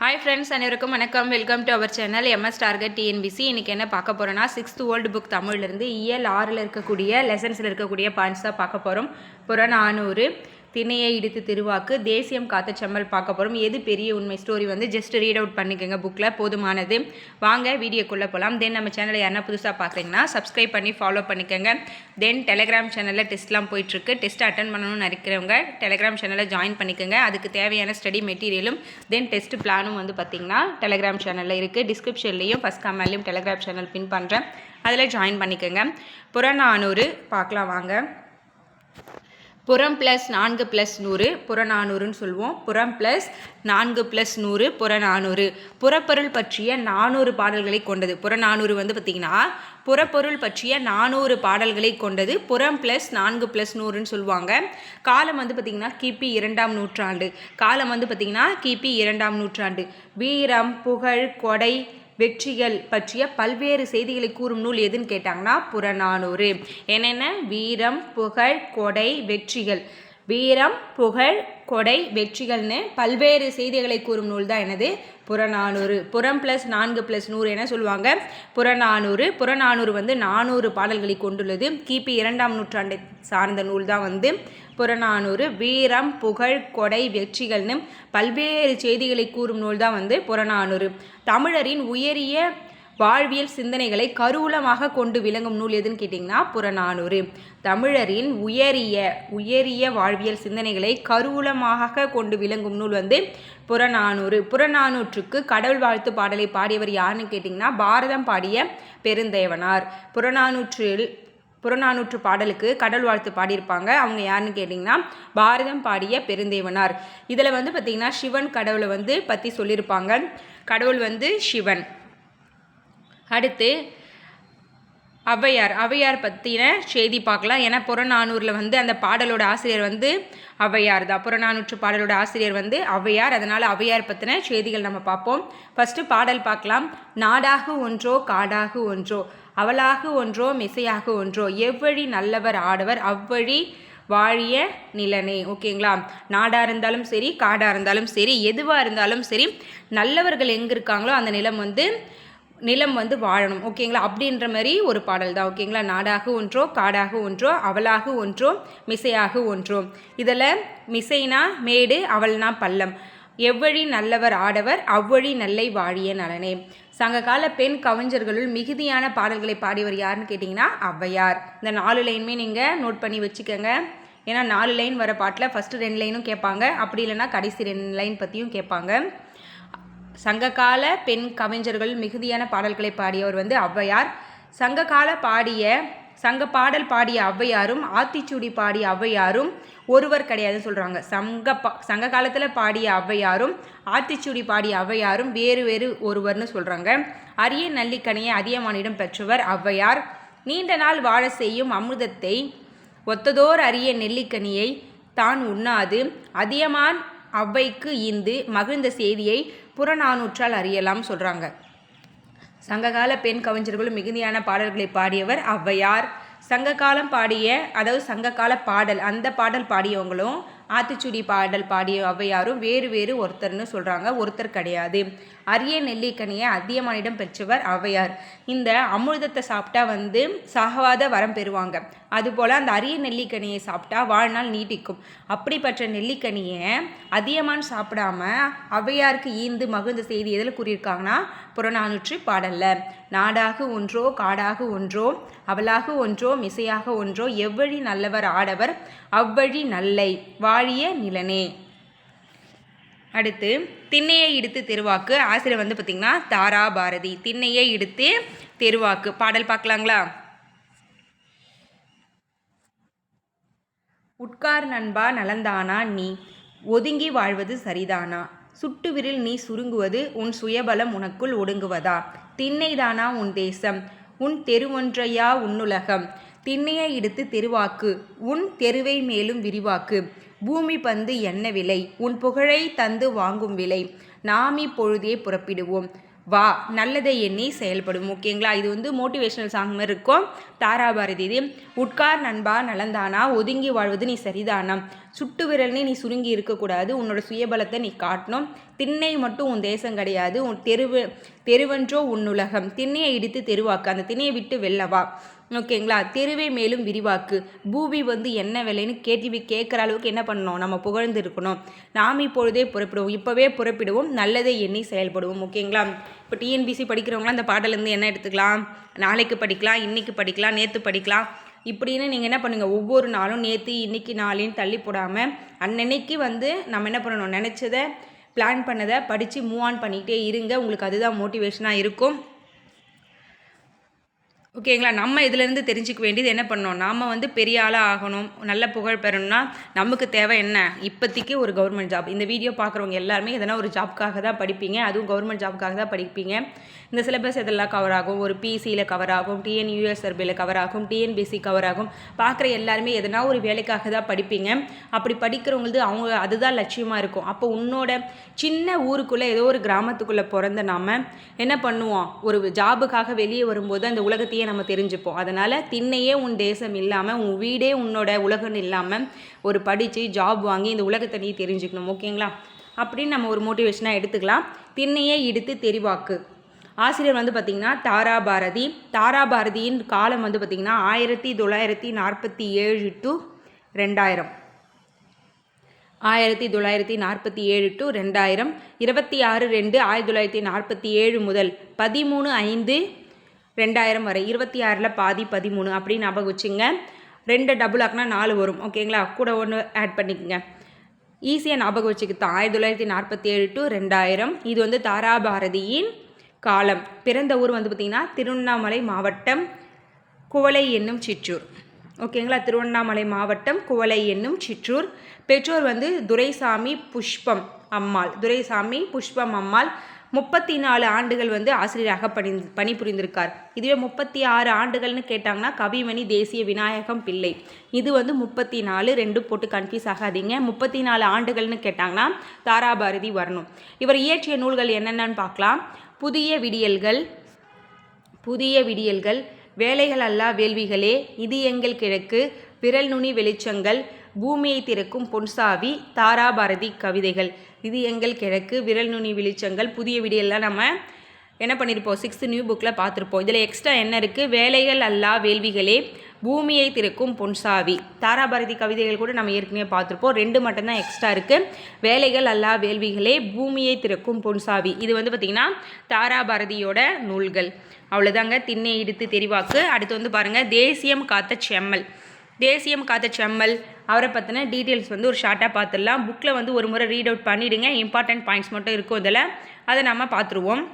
Hi friends அனைவருக்கும் வணக்கம். Welcome to our channel MS target TNPSC இன்றைக்கி என்ன பார்க்க போகிறோன்னா சிக்ஸ்த் ஓல்டு புக் தமிழ்லேருந்து இயல் ஆறில் இருக்கக்கூடிய லெசன்ஸில் இருக்கக்கூடிய பாயிண்ட்ஸ் தான் பார்க்க போகிறோம் புறநானூறு. திணையை இடித்து திருவாக்கு தேசியம் காத்த செம்மல் பார்க்க போகிறோம் எது பெரிய உண்மை? ஸ்டோரி வந்து ஜஸ்ட் ரீட் அவுட் பண்ணிக்கோங்க புக்கில் போதுமானது. வாங்க வீடியோக்குள்ளே போகலாம் தென் நம்ம சேனலை யாருன்னா புதுசாக பார்க்குறீங்கன்னா சப்ஸ்கிரைப் பண்ணி ஃபாலோ பண்ணிக்கோங்க. தென் டெலிகிராம் சேனலில் டெஸ்ட்லாம் போயிட்டுருக்கு. டெஸ்ட் அட்டன் பண்ணணும்னு நினைக்கிறவங்க டெலிகிராம் சேனலில் ஜாயின் பண்ணிக்கோங்க. அதுக்கு தேவையான ஸ்டடி மெட்டீரியலும் தென் டெஸ்ட் பிளானும் வந்து பார்த்திங்கன்னா டெலிகிராம் சேனலில் இருக்குது டிஸ்கிரிப்ஷன்லேயும் ஃபஸ்ட் கமெண்ட்லேயும் டெலிகிராம் சேனல் பின் பண்ணுறேன் அதில் ஜாயின் பண்ணிக்கோங்க. புறநானூறு பார்க்கலாம் வாங்க. புறம் ப்ளஸ் நான்கு ப்ளஸ் நூறு புறநானூறுன்னு சொல்லுவோம். புறம் ப்ளஸ் நான்கு ப்ளஸ் நூறு புறநானூறு புறப்பொருள் பற்றிய நானூறு பாடல்களை கொண்டது. புறநானூறு வந்து பார்த்திங்கன்னா புறப்பொருள் பற்றிய நானூறு பாடல்களை கொண்டது. புறம் ப்ளஸ் நான்கு ப்ளஸ் நூறுன்னு சொல்லுவாங்க. காலம் வந்து பார்த்திங்கன்னா கிபி இரண்டாம் நூற்றாண்டு. காலம் வந்து பார்த்திங்கன்னா கிபி இரண்டாம் நூற்றாண்டு. வீரம் புகழ் கொடை வெற்றிகள் பற்றிய பல்வேறு செய்திகளை கூறும் நூல் எதுன்னு கேட்டாங்கன்னா புறநானூறு. என்னென்ன? வீரம் புகழ் கொடை வெற்றிகள். வீரம் புகழ் கொடை வெற்றிகள்னு பல்வேறு செய்திகளை கூறும் நூல் தான் எனது புறநானூறு. புறம் ப்ளஸ் நான்கு ப்ளஸ் நூறு என சொல்லுவாங்க. புறநானூறு. புறநானூறு வந்து நானூறு பாடல்களை கொண்டுள்ளது. கிபி இரண்டாம் நூற்றாண்டை சார்ந்த நூல் தான் வந்து புறநானூறு. வீரம் புகழ் கொடை வெற்றிகள்னு பல்வேறு செய்திகளை கூறும் நூல் தான் வந்து புறநானூறு. தமிழரின் உயரிய வாழ்வியல் சிந்தனைகளை கருவூலமாக கொண்டு விளங்கும் நூல் எதுன்னு கேட்டிங்கன்னா புறநானூறு. தமிழரின் உயரிய உயரிய வாழ்வியல் சிந்தனைகளை கருவூலமாக கொண்டு விளங்கும் நூல் வந்து புறநானூறு. புறநானூற்றுக்கு கடவுள் வாழ்த்து பாடலை பாடியவர் யாருன்னு கேட்டிங்கன்னா பாரதம் பாடிய பெருந்தேவனார். புறநானூற்றில் புறநானூற்று பாடலுக்கு கடல் வாழ்த்து பாடியிருப்பாங்க. அவங்க யாருன்னு கேட்டிங்கன்னா பாரதம் பாடிய பெருந்தேவனார். இதில் வந்து பார்த்திங்கன்னா சிவன் கடவுளை வந்து பற்றி சொல்லியிருப்பாங்க. கடவுள் வந்து சிவன். அடுத்து ஔவையார் ஔவையார் பற்றின செய்தி பார்க்கலாம். ஏன்னா புறநானூரில் வந்து அந்த பாடலோட ஆசிரியர் வந்து ஔவையார் தான் புறநானூற்று பாடலோட ஆசிரியர் வந்து ஔவையார் அதனால் ஔவையார் பற்றின செய்திகள் நம்ம பார்ப்போம். ஃபஸ்ட்டு பாடல் பார்க்கலாம். நாடாகு ஒன்றோ காடாகு ஒன்றோ அவளாகு ஒன்றோ மிசையாக ஒன்றோ எவ்வழி நல்லவர் ஆடவர் அவ்வழி வாழிய நிலனே. ஓகேங்களா? நாடாக இருந்தாலும் சரி காடாக இருந்தாலும் சரி எதுவாக இருந்தாலும் சரி நல்லவர்கள் எங்கே இருக்காங்களோ அந்த நிலம் வந்து நிலம் வந்து வாழணும். ஓகேங்களா? அப்படின்ற மாதிரி ஒரு பாடல் தான். ஓகேங்களா? நாடாக ஒன்றோ காடாக ஒன்றோ அவளாக ஒன்றோ மிசையாக ஒன்றோ. இதில் மிசைனா மேடு அவள்னா பள்ளம். எவ்வழி நல்லவர் ஆடவர் அவ்வழி நல்லை வாழிய நலனே. சங்ககால பெண் கவிஞர்களுள் மிகுதியான பாடல்களை பாடியவர் யாருன்னு கேட்டிங்கன்னா ஔவையார். இந்த நாலு லைனுமே நீங்கள் நோட் பண்ணி வச்சுக்கோங்க. ஏன்னா நாலு லைன் வர பாட்டில் ஃபஸ்ட்டு ரெண்டு லைனும் கேட்பாங்க. அப்படி இல்லைன்னா கடைசி ரெண்டு லைன் பற்றியும் கேட்பாங்க. சங்ககால பெண் கவிஞர்கள் மிகுதியான பாடல்களை பாடியவர் வந்து ஔவையார். சங்ககால பாடிய சங்க பாடல் பாடிய ஔவையாரும் ஆத்திச்சூடி பாடிய ஔவையாரும் ஒருவர் கிடையாதுன்னு சொல்கிறாங்க சங்க பா சங்க காலத்தில் பாடிய ஔவையாரும் ஆத்திச்சூடி பாடிய ஔவையாரும் வேறு வேறு ஒருவர்னு சொல்கிறாங்க அரிய நல்லிக்கணையை அதியமானிடம் பெற்றவர் ஔவையார். நீண்ட நாள் வாழ செய்யும் அமிர்தத்தை ஒத்ததோர் அரிய நெல்லிக்கனியை தான் உண்ணாது. அதியமான் அவ்வைக்கு இந்து மகிழ்ந்த செய்தியை புறநானூற்றால் அறியலாம் சொல்கிறாங்க சங்ககால பெண் கவிஞர்களும் மிகுதியான பாடல்களை பாடியவர் ஔவையார் சங்ககாலம் பாடிய அதாவது சங்ககால பாடல் அந்த பாடல் பாடியவங்களும் ஆத்திச்சுடி பாடல் பாடிய ஔவையாரும் வேறு வேறு ஒருத்தர்னு சொல்கிறாங்க ஒருத்தர் கிடையாது. அரிய நெல்லிக்கனியை அதியமானிடம் பெற்றவர் ஔவையார் இந்த அமிர்தத்தை சாப்பிட்டா வந்து சாகவாத வரம் பெறுவாங்க. அதுபோல் அந்த அரிய நெல்லிக்கனியை சாப்பிட்டா வாழ்நாள் நீட்டிக்கும் அப்படிப்பட்ட நெல்லிக்கனியை அதியமான் சாப்பிடாம ஔவையாருக்கு ஈந்து மகிழ்ந்த செய்தி எதில் கூறியிருக்காங்கன்னா புறநானூற்று பாடலில். நாடாக ஒன்றோ காடாக ஒன்றோ அவளாக ஒன்றோ மிசையாக ஒன்றோ எவ்வழி நல்லவர் ஆடவர் அவ்வழி நல்லை வாழிய நிலனே. அடுத்து திண்ணையை இடுத்து தெருவாக்கு. ஆசிரியர் வந்து பார்த்திங்கன்னா தாரா பாரதி திண்ணையை இடுத்து தெருவாக்கு. பாடல் பார்க்கலாங்களா? உட்கார் நண்பா நலந்தானா நீ? ஒதுங்கி வாழ்வது சரிதானா? சுட்டு விரில் நீ சுருங்குவது உன் சுயபலம் உனக்குள் ஒடுங்குவதா? திண்ணைதானா உன் தேசம்? உன் தெருவொன்றையா உன்னுலகம்? திண்ணையை இடுத்து தெருவாக்கு. உன் தெருவை மேலும் விரிவாக்கு. பூமி பந்து என்ன விலை? உன் புகழை தந்து வாங்கும் விலை. நாம் இப்பொழுதே புறப்பிடுவோம். வா நல்லதை எண்ணி செயல்படும் ஓகேங்களா? இது வந்து மோட்டிவேஷனல் சாங் மாதிரி இருக்கும். தாராபாரதி இது உட்கார் நண்பா நலந்தானா ஒதுங்கி வாழ்வது நீ சரிதானா? சுட்டு விரல்னே நீ சுருங்கி இருக்கக்கூடாது. உன்னோட சுயபலத்தை நீ காட்டணும். திண்ணை மட்டும் உன் தேசம் கிடையாது. உன் தெருவு தெருவன்றோ உன்னுலகம் திண்ணையை இடித்து தெருவாக்கு. அந்த திண்ணையை விட்டு வெல்லவா ஓகேங்களா? தெருவே மேலும் விரிவாக்கு. பூமி வந்து என்ன விலைன்னு கேட்டிவி கேட்குற அளவுக்கு என்ன பண்ணணும்? நம்ம புகழ்ந்து இருக்கணும். நாம் இப்பொழுதே புறப்படுவோம். இப்போவே புறப்பிடுவோம். நல்லதை எண்ணி செயல்படுவோம். ஓகேங்களா? இப்போ டிஎன்பிசி படிக்கிறவங்களாம் அந்த பாடலேருந்து என்ன எடுத்துக்கலாம்? நாளைக்கு படிக்கலாம் இன்றைக்கி படிக்கலாம் நேற்று படிக்கலாம். இப்படின்னு நீங்கள் என்ன பண்ணுங்கள் ஒவ்வொரு நாளும் நேற்று இன்றைக்கி நாளையும் தள்ளி போடாமல் அன்னன்னைக்கு வந்து நம்ம என்ன பண்ணணும்? நினச்சதை பிளான் பண்ணதை படித்து மூவ் ஆன் பண்ணிக்கிட்டே இருங்க. உங்களுக்கு அதுதான் மோட்டிவேஷனாக இருக்கும். ஓகேங்களா? நம்ம இதிலேருந்து தெரிஞ்சுக்க வேண்டியது என்ன பண்ணோம் நாம் வந்து பெரிய ஆளாக ஆகணும் நல்ல புகழ் பெறணும்னா நமக்கு தேவை என்ன? இப்போதைக்கு ஒரு கவர்மெண்ட் ஜாப் இந்த வீடியோ பார்க்குறவங்க எல்லாருமே எதனா ஒரு ஜாப்க்காக தான் படிப்பீங்க. அதுவும் கவர்மெண்ட் ஜாப்க்காக தான் படிப்பீங்க. இந்த சிலபஸ் இதெல்லாம் கவர் ஆகும்? ஒரு பிசியில் கவர் ஆகும் டிஎன்யூஎஸ்ஆர்பியில் கவர் ஆகும் டிஎன்பிசி கவர் ஆகும். பார்க்குற எல்லாருமே எதனா ஒரு வேலைக்காக தான் படிப்பீங்க. அப்படி படிக்கிறவங்களுக்கு அவங்க அதுதான் லட்சியமாக இருக்கும். அப்போ உன்னோட சின்ன ஊருக்குள்ளே ஏதோ ஒரு கிராமத்துக்குள்ளே பிறந்த நாம் என்ன பண்ணுவோம்? ஒரு ஜாபுக்காக வெளியே வரும்போது அந்த உலகத்தையே நம்ம தெரிஞ்சுப்போம். அதனால் திண்ணையே உன் தேசம் இல்லாமல் உன் வீடே உன்னோட உலகம் இல்லாமல் ஒரு படித்து ஜாப் வாங்கி இந்த உலகத்தை நீ தெரிஞ்சுக்கணும் ஓகேங்களா? அப்படின்னு நம்ம ஒரு மோட்டிவேஷனாக எடுத்துக்கலாம். திண்ணையே இடித்து தெரிவாக்கு. ஆசிரியர் வந்து பார்த்திங்கன்னா தாரா பாரதி. தாரா பாரதியின் காலம் வந்து பார்த்திங்கன்னா ஆயிரத்தி தொள்ளாயிரத்தி நாற்பத்தி ஏழு டு ரெண்டாயிரம். ஆயிரத்தி தொள்ளாயிரத்தி நாற்பத்தி ஏழு டு ரெண்டாயிரம். இருபத்தி ஆறு ரெண்டு ஆயிரத்தி தொள்ளாயிரத்தி நாற்பத்தி ஏழு முதல் பதிமூணு ஐந்து ரெண்டாயிரம் வரை. இருபத்தி ஆறில் பாதி பதிமூணு. அப்படின்னு ஞாபகம் வச்சுங்க. ரெண்டு டபுள் ஆக்குனா நாலு வரும். ஓகேங்களா கூட ஒன்று ஆட் பண்ணிக்கோங்க. ஈஸியாக ஞாபகம் வச்சுக்கிட்டோம் ஆயிரத்தி தொள்ளாயிரத்தி நாற்பத்தி ஏழு டு ரெண்டாயிரம். இது வந்து தாராபாரதியின் காலம். பிறந்த ஊர் வந்து பார்த்திங்கன்னா திருவண்ணாமலை மாவட்டம் குவளை என்னும் சிற்றூர். ஓகேங்களா திருவண்ணாமலை மாவட்டம் குவளை என்னும் சிற்றூர். பெற்றோர் வந்து துரைசாமி புஷ்பம் அம்மாள். துரைசாமி புஷ்பம் அம்மாள். முப்பத்தி நாலு ஆண்டுகள் வந்து ஆசிரியராக பணி பணிபுரிந்திருக்கார். இதுவே முப்பத்தி ஆறு ஆண்டுகள்னு கேட்டாங்கன்னா கவிமணி தேசிய விநாயகம் பிள்ளை. இது வந்து முப்பத்தி நாலு ரெண்டு போட்டு கன்ஃபியூஸ் ஆகாதீங்க. முப்பத்தி நாலு ஆண்டுகள்னு கேட்டாங்கன்னா தாராபாரதி வரணும். இவர் இயற்றிய நூல்கள் என்னென்னு பார்க்கலாம். புதிய விடியல்கள் புதிய விடியல்கள் வேலைகள் அல்லா வேள்விகளே இது எங்கள் கிழக்கு விரல் நுனி வெளிச்சங்கள் பூமியை திறக்கும் பொன்சாவி தாராபாரதி கவிதைகள். இது எங்கள் கிழக்கு விரல் நுனி வெளிச்சங்கள். புதிய விடியெல்லாம் நம்ம என்ன பண்ணியிருப்போம் சிக்ஸ்த் நியூ புக்கில் பார்த்துருப்போம். இதில் எக்ஸ்ட்ரா என்ன இருக்குது வேலைகள் அல்லா வேள்விகளே பூமியை திறக்கும் பொன்சாவி. தாராபாரதி கவிதைகள் கூட நம்ம ஏற்கனவே பார்த்துருப்போம். ரெண்டு மட்டும்தான் எக்ஸ்ட்ரா இருக்குது வேலைகள் அல்லா வேள்விகளே பூமியை திறக்கும் பொன்சாவி. இது வந்து பார்த்திங்கன்னா தாராபாரதியோட நூல்கள். அவ்வளோதாங்க திண்ணை இடித்து தெரிவாக்கு. அடுத்து வந்து பாருங்கள் தேசியம் காத்த செம்மல். தேசியம் காத்த செம்மல். அவரை பற்றின டீட்டெயில்ஸ் வந்து ஒரு ஷார்ட்டாக பார்த்துடலாம் புக்கில் வந்து ஒரு முறை ரீட் அவுட் பண்ணிவிடுங்க இம்பார்ட்டன்ட் பாயிண்ட்ஸ் மட்டும் இருக்கும் இதில். அதை நம்ம பார்த்துருவோம்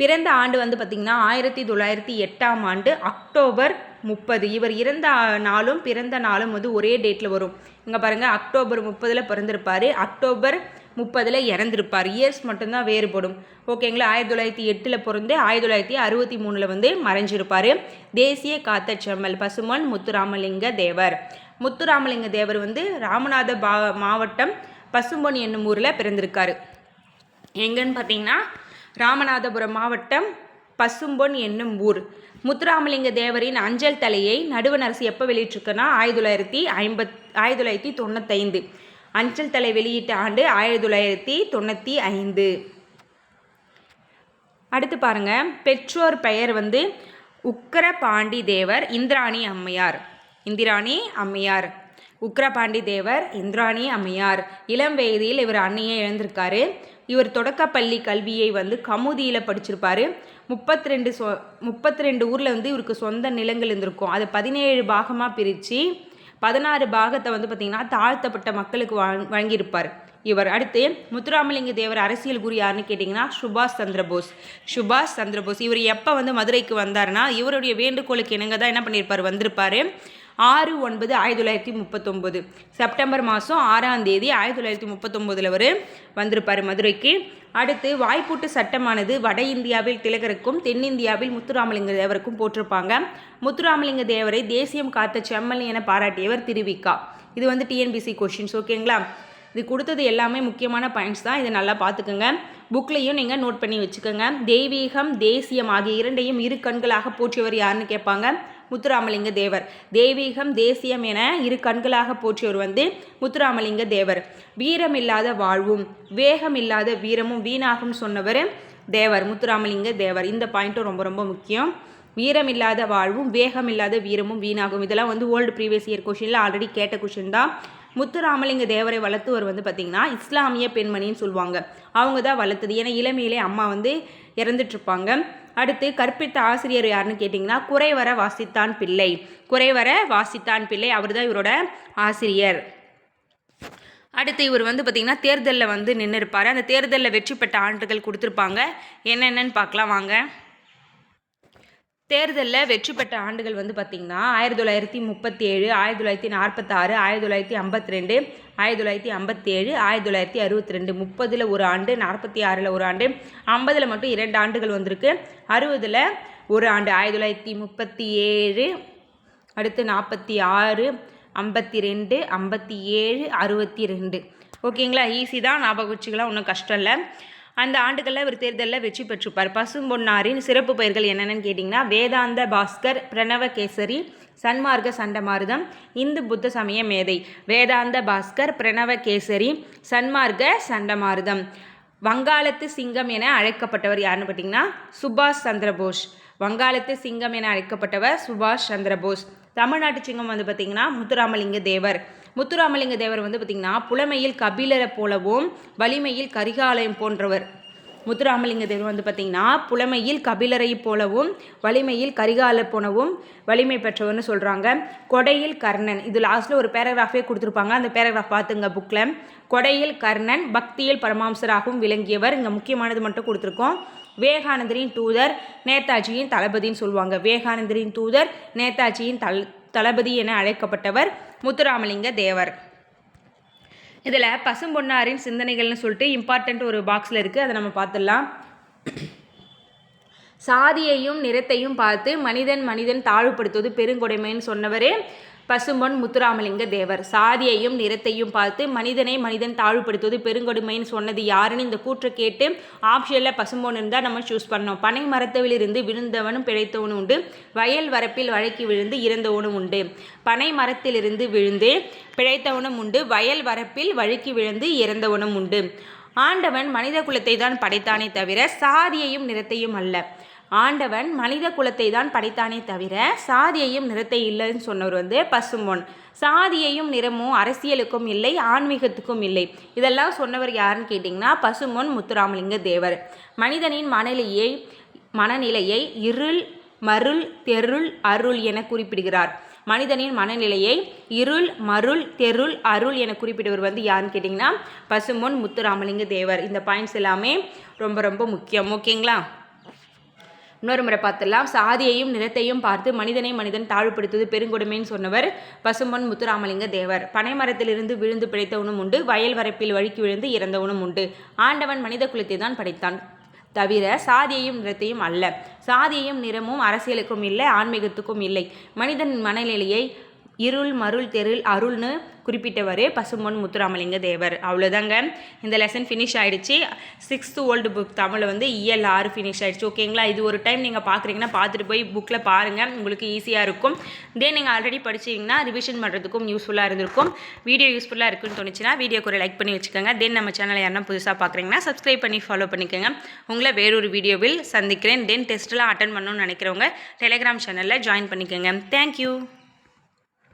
பிறந்த ஆண்டு வந்து பார்த்திங்கன்னா ஆயிரத்தி தொள்ளாயிரத்தி எட்டாம் ஆண்டு அக்டோபர் முப்பது. இவர் இறந்த நாளும் பிறந்த நாளும் வந்து ஒரே டேட்டில் வரும். இங்கே பாருங்கள் அக்டோபர் முப்பதில் பிறந்திருப்பார். அக்டோபர் முப்பதில் இறந்துருப்பார். இயர்ஸ் மட்டும்தான் வேறுபடும். ஓகேங்களா ஆயிரத்தி தொள்ளாயிரத்தி எட்டில் பிறந்து ஆயிரத்தி தொள்ளாயிரத்தி அறுபத்தி மூணில் வந்து மறைஞ்சிருப்பார். தேசிய காத்த செம்மல் பசுமன் முத்துராமலிங்க தேவர். முத்துராமலிங்க தேவர் வந்து ராமநாத பா மாவட்டம் பசும்பொன் என்னும் ஊரில் பிறந்திருக்காரு. எங்கன்னு பார்த்தீங்கன்னா ராமநாதபுரம் மாவட்டம் பசும்பொன் என்னும் ஊர். முத்துராமலிங்க தேவரின் அஞ்சல் தலையை நடுவன் அரசு எப்போ வெளியிட்டிருக்குன்னா ஆயிரத்தி தொள்ளாயிரத்தி ஐம்பத் ஆயிரத்தி தொள்ளாயிரத்தி தொண்ணூத்தைந்து. அஞ்சல் தலை வெளியிட்ட ஆண்டு ஆயிரத்தி தொள்ளாயிரத்தி தொண்ணூற்றி ஐந்து. அடுத்து பாருங்க. பெற்றோர் பெயர் வந்து உக்கர பாண்டி தேவர் இந்திராணி அம்மையார். இந்திராணி அம்மையார். உக்ரபாண்டி தேவர் இந்திராணி அம்மையார். இளம் வயதில் இவர் அன்னையை இழந்திருக்காரு இவர் தொடக்கப்பள்ளி கல்வியை வந்து கமுதியில் படிச்சிருப்பாரு. முப்பத்தி ரெண்டு சொ முப்பத்தி ரெண்டு ஊரில் வந்து இவருக்கு சொந்த நிலங்கள் இருந்திருக்கும். அதை பதினேழு பாகமாக பிரித்து பதினாறு பாகத்தை வந்து பார்த்திங்கன்னா தாழ்த்தப்பட்ட மக்களுக்கு வழங்கியிருப்பார். இவர் அடுத்து முத்துராமலிங்க தேவர் அரசியல் குரு யாருன்னு கேட்டிங்கன்னா சுபாஷ் சந்திரபோஸ் சுபாஷ் சந்திரபோஸ் இவர் எப்போ வந்து மதுரைக்கு வந்தாருன்னா இவருடைய வேண்டுகோளுக்கு இணங்க தான் என்ன பண்ணியிருப்பார்? வந்திருப்பார். ஆறு ஒன்பது ஆயிரத்தி தொள்ளாயிரத்தி முப்பத்தொம்போது. செப்டம்பர் மாதம் ஆறாம் தேதி ஆயிரத்தி தொள்ளாயிரத்தி முப்பத்தொம்போதில் அவர் வந்திருப்பார் மதுரைக்கு. அடுத்து வாய்ப்பூட்டு சட்டமானது வட இந்தியாவில் திலகருக்கும் தென்னிந்தியாவில் முத்துராமலிங்க தேவருக்கும் போட்டிருப்பாங்க. முத்துராமலிங்க தேவரை தேசியம் காத்த செம்மல் என பாராட்டியவர் திருவிக்கா. இது வந்து டிஎன்பிசி கொஷின்ஸ் ஓகேங்களா இது கொடுத்தது எல்லாமே முக்கியமான பாயிண்ட்ஸ் தான். இதை நல்லா பார்த்துக்கோங்க. புக்லேயும் நீங்கள் நோட் பண்ணி வச்சுக்கோங்க. தெய்வீகம் தேசியம் ஆகிய இரண்டையும் இரு கண்களாக போற்றியவர் யாருன்னு கேட்பாங்க. முத்துராமலிங்க தேவர். தெய்வீகம் தேசியம் என இரு கண்களாக போற்றியவர் வந்து முத்துராமலிங்க தேவர். வீரமில்லாத வாழ்வும் வேகமில்லாத வீரமும் வீணாகும் சொன்னவர் தேவர் முத்துராமலிங்க தேவர். இந்த பாயிண்ட்டும் ரொம்ப ரொம்ப முக்கியம். வீரமில்லாத வாழ்வும் வேகமில்லாத வீரமும் வீணாகும். இதெல்லாம் வந்து ஓல்டு ப்ரீவியஸ் இயர் கொஷினில் ஆல்ரெடி கேட்ட கொஷின் தான். முத்துராமலிங்க தேவரை வளர்த்துவர் வந்து பார்த்திங்கன்னா இஸ்லாமிய பெண்மணின்னு சொல்லுவாங்க. அவங்க தான் வளர்த்தது. ஏன்னா இளமையிலே அம்மா வந்து இறந்துட்டுருப்பாங்க அடுத்து கற்பித்த ஆசிரியர் யாருன்னு கேட்டிங்கன்னா குறைவர வாசித்தான் பிள்ளை. குறைவர வாசித்தான் பிள்ளை அவர் தான் இவரோட ஆசிரியர். அடுத்து இவர் வந்து பார்த்திங்கன்னா தேர்தலில் வந்து நின்று இருப்பார் அந்த தேர்தலில் வெற்றி பெற்ற ஆண்டுகள் கொடுத்துருப்பாங்க. என்னென்னு பார்க்கலாம் வாங்க. தேர்தலில் வெற்றி பெற்ற ஆண்டுகள் வந்து பார்த்திங்கன்னா ஆயிரத்தி தொள்ளாயிரத்தி முப்பத்தி ஏழு ஆயிரத்தி தொள்ளாயிரத்தி நாற்பத்தாறு ஆயிரத்தி தொள்ளாயிரத்தி ஐம்பத்தி ரெண்டு ஆயிரத்தி தொள்ளாயிரத்தி ஐம்பத்தேழு ஆயிரத்தி தொள்ளாயிரத்தி அறுபத்தி ரெண்டு முப்பதில் ஒரு ஆண்டு நாற்பத்தி ஆறில் ஒரு ஆண்டு ஐம்பதில் மட்டும் இரண்டு ஆண்டுகள் வந்திருக்கு. அறுபதில் ஒரு ஆண்டு ஆயிரத்தி தொள்ளாயிரத்தி முப்பத்தி ஏழு அடுத்து நாற்பத்தி ஆறு ஐம்பத்தி ரெண்டு ஐம்பத்தி ஏழு அறுபத்தி ரெண்டு ஓகேங்களா? ஈஸி தான் ஞாபகம் வச்சுக்கலாம் ஒன்றும் கஷ்டம் இல்லை. அந்த ஆண்டுகளில் இவர் தேர்தலில் வெற்றி பெற்றிருப்பார். பசும்பொன்னாரின் சிறப்பு பெயர்கள் என்னென்னு கேட்டிங்கன்னா வேதாந்த பாஸ்கர் பிரணவ கேசரி சன்மார்க்க சண்டமாருதம் இந்து புத்த சமய மேதை வேதாந்த பாஸ்கர் பிரணவ கேசரி சன்மார்க்க சண்டமாருதம். வங்காளத்து சிங்கம் என அழைக்கப்பட்டவர் யாருன்னு பார்த்தீங்கன்னா சுபாஷ் சந்திரபோஸ் வங்காளத்து சிங்கம் என அழைக்கப்பட்டவர் சுபாஷ் சந்திரபோஸ் தமிழ்நாட்டு சிங்கம் வந்து பார்த்திங்கன்னா முத்துராமலிங்க தேவர். முத்துராமலிங்க தேவர் வந்து பார்த்திங்கன்னா புலமையில் கபிலரை போலவும் வலிமையில் கரிகாலயம் போன்றவர். முத்துராமலிங்க தேவர் வந்து பார்த்திங்கன்னா புலமையில் கபிலரை போலவும் வலிமையில் கரிகால போனவும் வலிமை பெற்றவர்னு சொல்கிறாங்க கொடையில் கர்ணன். இது லாஸ்ட்டில் ஒரு பேராகிராஃபே கொடுத்துருப்பாங்க. அந்த பேராகிராஃப் பார்த்துங்க புக்கில் கொடையில் கர்ணன் பக்தியில் பரமாம்சராகவும் விளங்கியவர். இங்கே முக்கியமானது மட்டும் கொடுத்துருக்கோம். விவேகானந்தரின் தூதர் நேதாஜியின் தளபதின்னு சொல்லுவாங்க. விவேகானந்தரின் தூதர் நேதாஜியின் தல் தளபதி என அழைக்கப்பட்டவர் முத்துராமலிங்க தேவர். இதில் பசும்பொன்னாரின் சிந்தனைகள்னு சொல்லிட்டு இம்பார்ட்டண்ட் ஒரு பாக்ஸில் இருக்குது அதை நம்ம பார்த்துடலாம். சாதியையும் நிறத்தையும் பார்த்து மனிதன் மனிதன் தாழ்வுபடுத்துவது பெருங்கொடைமைன்னு சொன்னவரே பசும்பொன் முத்துராமலிங்க தேவர். சாதியையும் நிறத்தையும் பார்த்து மனிதனை மனிதன் தாழ்வுபடுத்துவது பெருங்கொடுமைன்னு சொன்னது யாருன்னு இந்த கூற்றை கேட்டு ஆப்ஷனில் பசும்பொன் இருந்தால் நம்ம சூஸ் பண்ணோம். பனை மரத்தவிலிருந்து விழுந்தவனும் பிழைத்தவனும் உண்டு. வயல் வரப்பில் வழக்கி விழுந்து இறந்தவனும் உண்டு. பனை மரத்திலிருந்து விழுந்து பிழைத்தவனும் உண்டு. வயல் வரப்பில் வழுக்கி விழுந்து இறந்தவனும் உண்டு. ஆண்டவன் மனித குலத்தை தான் படைத்தானே தவிர சாதியையும் நிறத்தையும் அல்ல. ஆண்டவன் மனித குலத்தை தான் படைத்தானே தவிர சாதியையும் நிறத்தை இல்லைன்னு சொன்னவர் வந்து பசும்பொன். சாதியையும் நிறமும் அரசியலுக்கும் இல்லை ஆன்மீகத்துக்கும் இல்லை. இதெல்லாம் சொன்னவர் யாருன்னு கேட்டிங்கன்னா பசும்பொன் முத்துராமலிங்க தேவர். மனிதனின் மனநிலையை மனநிலையை இருள் மருள் தெருள் அருள் என குறிப்பிடுகிறார். மனிதனின் மனநிலையை இருள் மருள் தெருள் அருள் என குறிப்பிடுவர் வந்து யாருன்னு கேட்டிங்கன்னா பசும்பொன் முத்துராமலிங்க தேவர். இந்த பாயிண்ட்ஸ் எல்லாமே ரொம்ப ரொம்ப முக்கியம். ஓகேங்களா இன்னொரு முறை பார்த்துடலாம். சாதியையும் நிறத்தையும் பார்த்து மனிதனை மனிதன் தாழ்வுபடுத்துவது பெருங்கொடுமைன்னு சொன்னவர் பசும்பொன் முத்துராமலிங்க தேவர். பனைமரத்திலிருந்து விழுந்து பிழைத்தவனும் உண்டு. வயல் வரப்பில் வழுக்கி விழுந்து இறந்தவனும் உண்டு. ஆண்டவன் மனித குலத்தை தான் படைத்தான். தவிர சாதியையும் நிறத்தையும் அல்ல. சாதியையும் நிறமும் அரசியலுக்கும் இல்லை ஆன்மீகத்துக்கும் இல்லை. மனிதன் மனநிலையை இருள் மருள் தெருள் அருள்னு குறிப்பிட்டவர் பசும்பொன் முத்துராமலிங்க தேவர். அவ்வளோதாங்க. இந்த லெசன் ஃபினிஷ் ஆகிடுச்சு சிக்ஸ்த்து ஓல்டு புக் தமிழ் வந்து இஎல்ஆர் ஆறு ஃபினிஷ் ஆகிடுச்சு ஓகேங்களா இது ஒரு டைம் நீங்கள் பார்க்குறீங்கன்னா பார்த்துட்டு போய் புக்கில் பாருங்கள் உங்களுக்கு ஈஸியாக இருக்கும். தென் நீங்கள் ஆல்ரெடி படிச்சிங்கன்னா ரிவிஷன் பண்ணுறதுக்கும் யூஸ்ஃபுல்லாக இருந்திருக்கும். வீடியோ யூஸ்ஃபுல்லாக இருக்குன்னு தோணுச்சுன்னா வீடியோக்கு ஒரு லைக் பண்ணி வச்சுக்கோங்க. தென் நம்ம சேனலை யாருன்னா புதுசாக பார்க்குறீங்கன்னா சப்ஸ்கிரைப் பண்ணி ஃபாலோ பண்ணிக்கோங்க. உங்களை வேறொரு வீடியோவில் சந்திக்கிறேன். தென் டெஸ்ட்லாம் அட்டன் பண்ணணும்னு நினைக்கிறவங்க டெலிகிராம் சேனலில் ஜாயின் பண்ணிக்கோங்க. தேங்க்யூ